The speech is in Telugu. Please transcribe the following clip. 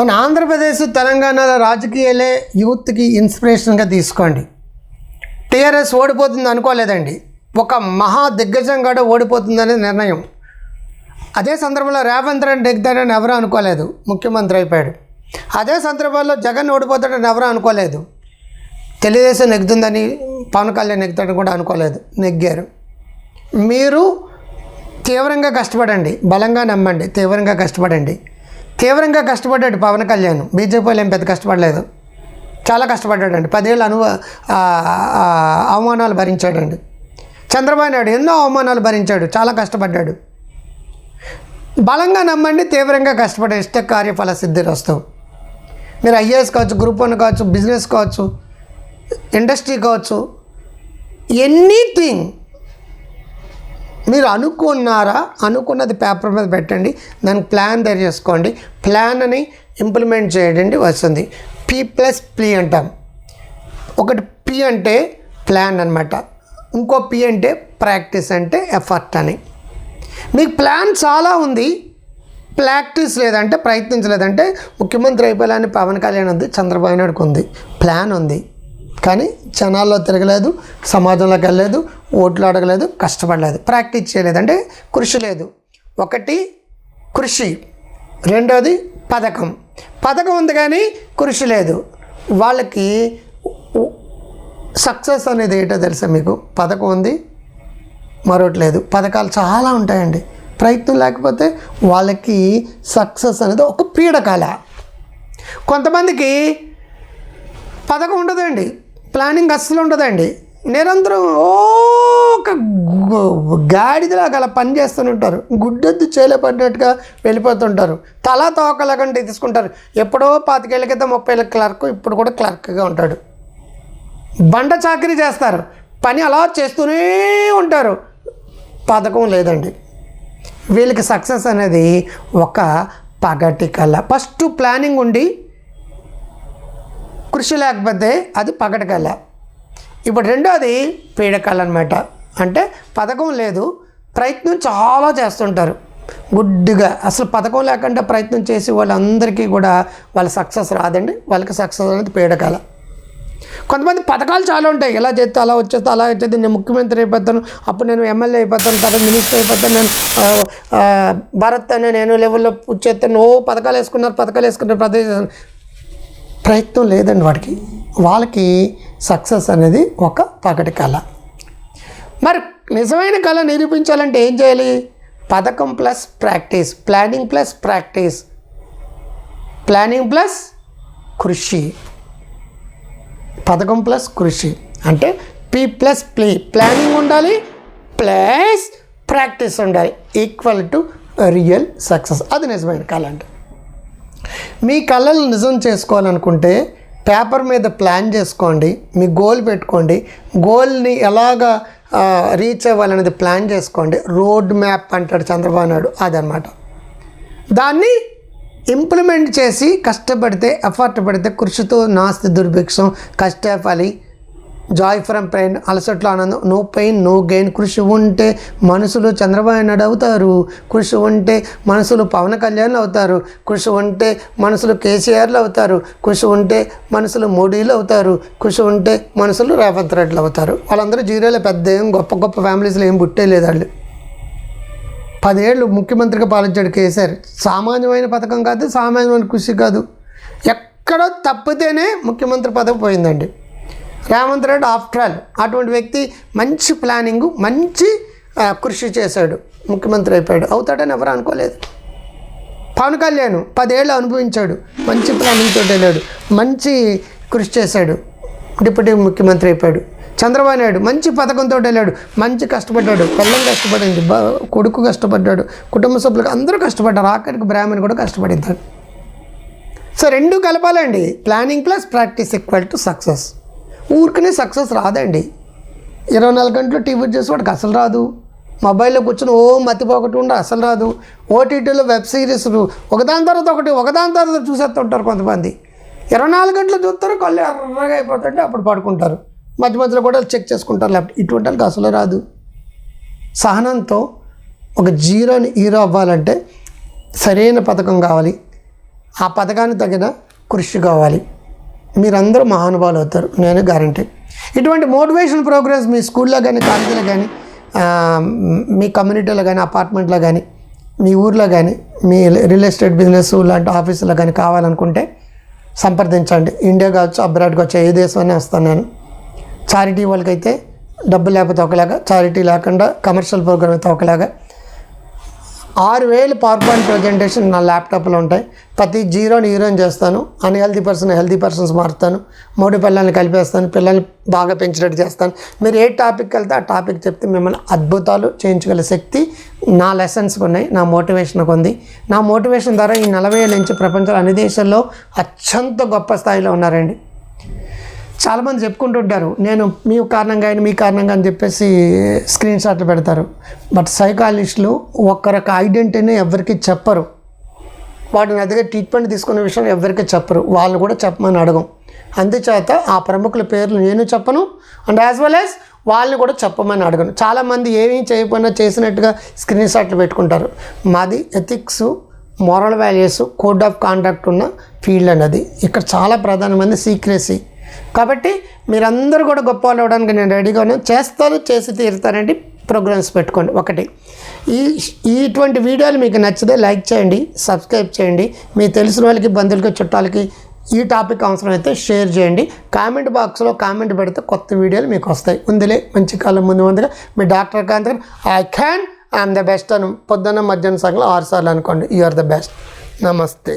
మన ఆంధ్రప్రదేశ్ తెలంగాణలో రాజకీయాలే యూత్కి ఇన్స్పిరేషన్గా తీసుకోండి. టీఆర్ఎస్ ఓడిపోతుంది అనుకోలేదండి. ఒక మహా దిగ్గజం కూడా ఓడిపోతుందనే నిర్ణయం. అదే సందర్భంలో రేవంత్ రెడ్డి నెగ్గుతాడని ఎవరూ అనుకోలేదు. ముఖ్యమంత్రి అయిపోయాడు. అదే సందర్భంలో జగన్ ఓడిపోతాడని ఎవరూ అనుకోలేదు. తెలుగుదేశం నెగ్గుతుందని పవన్ కళ్యాణ్ నెగ్గుతాడని కూడా అనుకోలేదు. నెగ్గారు. మీరు తీవ్రంగా కష్టపడండి. బలంగా నమ్మండి. తీవ్రంగా కష్టపడండి. తీవ్రంగా కష్టపడ్డాడు పవన్ కళ్యాణ్. బీజేపీలో ఏం పెద్ద కష్టపడలేదు. చాలా కష్టపడ్డాడండి. పదేళ్ళు అనువ అవమానాలు భరించాడండి. చంద్రబాబు నాయుడు ఎన్నో అవమానాలు భరించాడు. చాలా కష్టపడ్డాడు. బలంగా నమ్మండి తీవ్రంగా కష్టపడే ఇష్ట కార్యఫల సిద్ధి మీరు ఐఏఎస్ కావచ్చు గ్రూప్ వన్ కావచ్చు బిజినెస్ కావచ్చు ఇండస్ట్రీ కావచ్చు ఎనీథింగ్ మీరు అనుకున్నారా? అనుకున్నది పేపర్ మీద పెట్టండి. దానికి ప్లాన్ తయారు చేసుకోండి. ప్లాన్ అని ఇంప్లిమెంట్ చేయండి వస్తుంది. పి ప్లస్ పి అంటాం. ఒకటి పి అంటే ప్లాన్ అనమాట ఇంకో పి అంటే ప్రాక్టీస్ అంటే ఎఫర్ట్ అని. మీకు ప్లాన్ చాలా ఉంది. ప్రాక్టీస్ లేదంటే ప్రయత్నించలేదంటే ముఖ్యమంత్రి అయిపోయాలని పవన్ కళ్యాణ్ ఉంది చంద్రబాబు నాయుడుకు ఉంది. ప్లాన్ ఉంది. కానీ జనాల్లో తిరగలేదు సమాజంలోకి వెళ్ళలేదు ఓట్లు అడగలేదు కష్టపడలేదు ప్రాక్టీస్ చేయలేదు. అంటే కృషి లేదు. ఒకటి కృషి రెండోది పథకం. పథకం ఉంది కానీ కృషి లేదు. వాళ్ళకి సక్సెస్ అనేది ఏంటో తెలుసా మీకు? పథకం ఉంది మరొకటి లేదు. పథకాలు చాలా ఉంటాయండి. ప్రయత్నం లేకపోతే వాళ్ళకి సక్సెస్ అనేది ఒక పీడకాల. కొంతమందికి పథకం ఉండదండి. ప్లానింగ్ అస్సలు ఉండదండి. నిరంతరం ఒక గు- గాడిదలా గల పని చేస్తుంటారు గుడ్డెద్దు చేలపడినట్టుగా వెళ్ళిపోతుంటారు. తల తోకలాగంటే తీసుకుంటారు. ఎప్పుడో పాతికేళ్ళ క్రితం ముప్పై ఏళ్ళ క్లర్క్ ఇప్పుడు కూడా క్లర్క్గా ఉంటాడు. బండ చాకరీ చేస్తారు. పని అలా చేస్తూనే ఉంటారు. పథకం లేదండి. వీళ్ళకి సక్సెస్ అనేది ఒక పగటి కళ ఫస్ట్ ప్లానింగ్ ఉండి కృషి లేకపోతే అది పగటి ఇప్పుడు రెండోది పీడకళ అనమాట అంటే పథకం లేదు ప్రయత్నం చాలా చేస్తుంటారు. గుడ్డిగా అసలు పథకం లేకుండా ప్రయత్నం చేసి వాళ్ళందరికీ కూడా వాళ్ళ సక్సెస్ రాదండి వాళ్ళకి సక్సెస్ అనేది పీడకాల. కొంతమంది పథకాలు చాలా ఉంటాయి ఎలా చేస్తే అలా వచ్చేస్తే అలా వచ్చేది నేను ముఖ్యమంత్రి అయిపోతాను అప్పుడు నేను ఎమ్మెల్యే అయిపోతాను తర్వాత మినిస్టర్ అయిపోతాను నేను భరత్ భారత్ అనే నేను లెవెల్లో చేస్తాను ఓ పథకాలు వేసుకున్నారు పథకాలు వేసుకున్నారు ప్రదేశం ప్రయత్నం లేదండి వాడికి వాళ్ళకి సక్సెస్ అనేది ఒక పగటి కళ. మరి నిజమైన కళ నిరూపించాలంటే ఏం చేయాలి? పథకం plus practice planning plus practice. Planning plus కృషి. పథకం ప్లస్ కృషి. అంటే పి ప్లస్ ప్లే. ప్లానింగ్ ఉండాలి ప్లస్ ప్రాక్టీస్ ఉండాలి. Equal to real success. అది నిజమైన కళ అంటే మీ కళలు నిజం చేసుకోవాలనుకుంటే పేపర్ మీద ప్లాన్ చేసుకోండి మీ గోల్ పెట్టుకోండి. గోల్ని ఎలాగా రీచ్ అవ్వాలనేది ప్లాన్ చేసుకోండి. రోడ్ మ్యాప్ అంటాడు చంద్రబాబు నాయుడు అదనమాట దాన్ని ఇంప్లిమెంట్ చేసి కష్టపడితే ఎఫర్ట్ పడితే కృషితో నాస్తి దుర్భిక్షం కష్ట ఫలి జాయ్ ఫ్రమ్ పెయిన్ అలసట్లో ఆనందం. No pain no gain. కృషి ఉంటే మనుషులు చంద్రబాబు నాయుడు అవుతారు. కృషి ఉంటే మనసులు పవన్ కళ్యాణ్లు అవుతారు. కృషి ఉంటే మనసులు కేసీఆర్లు అవుతారు. కృషి ఉంటే మనసులు మోడీలు అవుతారు. కృషి ఉంటే మనసులు రేవంత్ రెడ్డిలు అవుతారు. వాళ్ళందరూ జీరోలో పెద్ద ఏం గొప్ప గొప్ప ఫ్యామిలీస్లో ఏం పుట్టేలేదు వాళ్ళు. పదేళ్ళు ముఖ్యమంత్రిగా పాలించాడు కేసీఆర్. సామాన్యమైన పథకం కాదు సామాన్యమైన కృషి కాదు. ఎక్కడో తప్పితేనే ముఖ్యమంత్రి పదవి పోయిందండి. రేవంత్ రెడ్డి ఆఫ్టర్ ఆల్ అటువంటి వ్యక్తి మంచి ప్లానింగ్ మంచి కృషి చేశాడు. ముఖ్యమంత్రి అయిపోయాడు. అవుతాడని ఎవరు అనుకోలేదు. పవన్ కళ్యాణ్ పదేళ్ళు అనుభవించాడు. మంచి ప్లానింగ్ తోటి వెళ్ళాడు. మంచి కృషి చేశాడు. డిప్యూటీ ముఖ్యమంత్రి అయిపోయాడు. చంద్రబాబు నాయుడు మంచి పథకంతో వెళ్ళాడు. మంచి కష్టపడ్డాడు. పిల్లలు కష్టపడింది. కొడుకు కష్టపడ్డాడు. కుటుంబ సభ్యులకు అందరూ కష్టపడ్డారు. ఆఖరికి బ్రాహ్మణ్ కూడా కష్టపడింది. సో రెండు కలపాలండి. Planning plus practice equal to success ఊరికనే సక్సెస్ రాదండి. ఇరవై నాలుగు గంటలు టీవీ చూసి వాడికి అసలు రాదు. మొబైల్లో కూర్చొని ఓ మతిపోకటి ఉండి అసలు రాదు. ఓటీటీలో వెబ్ సిరీస్ ఒకదాని తర్వాత ఒకటి ఒకదాని తర్వాత చూసేస్తుంటారు కొంతమంది. ఇరవై నాలుగు గంటలు చూస్తారు కళ్ళు ఎర్రగా అయిపోతుంటే అప్పుడు పడుకుంటారు. మధ్య మధ్యలో కూడా చెక్ చేసుకుంటారు లేకపోతే ఇటువంటి వాళ్ళకి అసలు రాదు. సహనంతో ఒక జీరోని హీరో అవ్వాలంటే సరైన పథకం కావాలి. ఆ పథకానికి తగిన కృషి కావాలి. మీరందరూ మహానుభావులు అవుతారు. నేను గ్యారంటీ ఇటువంటి మోటివేషన్ ప్రోగ్రామ్స్ మీ స్కూల్లో కానీ కాలేజీలో కానీ మీ కమ్యూనిటీలో కానీ అపార్ట్మెంట్లో కానీ మీ ఊర్లో కానీ మీ రియల్ ఎస్టేట్ బిజినెస్ లాంటి ఆఫీసులో కానీ కావాలనుకుంటే సంప్రదించండి. ఇండియా కావచ్చు అబ్రాడ్ కావచ్చు ఏ దేశమైనా వస్తాను నేను. చారిటీ వాళ్ళకైతే డబ్బు లేకపోతే ఒకలాగా చారిటీ లేకుండా కమర్షియల్ ప్రోగ్రామ్ అయితే ఒకలాగా ఆరు వేలు పవర్ పాయింట్ ప్రజెంటేషన్ నా ల్యాప్టాప్లో ఉంటాయి. ప్రతి జీరోని హీరోని చేస్తాను. అన్హెల్తీ పర్సన్ హెల్తీ పర్సన్స్ మారుతాను. మూడు పిల్లల్ని కలిపేస్తాను. పిల్లల్ని బాగా పెంచినట్టు చేస్తాను. మీరు ఏ టాపిక్ వెళ్తే ఆ టాపిక్ చెప్తే మిమ్మల్ని అద్భుతాలు చేయించగల శక్తి నా లెసన్స్కి ఉన్నాయి. నా మోటివేషన్కి ఉంది. నా మోటివేషన్ ద్వారా ఈ నలభై ఏళ్ళ నుంచి ప్రపంచంలో అన్ని దేశాల్లో అత్యంత గొప్ప స్థాయిలో ఉన్నారండి. చాలామంది చెప్పుకుంటుంటారు నేను మీ కారణంగా ఆయన మీ కారణంగా అని చెప్పేసి స్క్రీన్ షాట్లు పెడతారు. బట్ సైకాలజిస్టులు ఒక్కరొక ఐడెంటిటీని ఎవరికి చెప్పరు. వాటిని నా ట్రీట్మెంట్ తీసుకునే విషయం ఎవరికి చెప్పరు. వాళ్ళు కూడా చెప్పమని అడగం. అందుచేత ఆ ప్రముఖుల పేర్లు నేను చెప్పను అండ్ యాజ్ వెల్ యాజ్ వాళ్ళని కూడా చెప్పమని అడగను. చాలామంది ఏమీ చేయకుండా చేసినట్టుగా స్క్రీన్ షాట్లు పెట్టుకుంటారు. మాది ethics moral values code of conduct ఉన్న ఫీల్డ్ అన్నది ఇక్కడ చాలా ప్రధానమైన సీక్రెసీ కాబట్టి మీరందరూ కూడా గొప్ప వాళ్ళు అవ్వడానికి నేను రెడీగా ఉన్నాను. చేస్తాను చేసి తీరుతానండి. ప్రోగ్రామ్స్ పెట్టుకోండి. ఒకటి. ఈ ఇటువంటి వీడియోలు మీకు నచ్చితే లైక్ చేయండి సబ్స్క్రైబ్ చేయండి. మీ తెలిసిన వాళ్ళకి బంధువులకి చుట్టాలకి ఈ టాపిక్ అవసరం అయితే షేర్ చేయండి. కామెంట్ బాక్స్లో కామెంట్ పెడితే కొత్త వీడియోలు మీకు వస్తాయి. ఉందిలే మంచి కాలం ముందు ముందుగా మీ doctor Kant I can I'm the best అని పొద్దున్న మధ్యాహ్నం సగంలో ఆరు సార్లు అనుకోండి. You are the best. నమస్తే.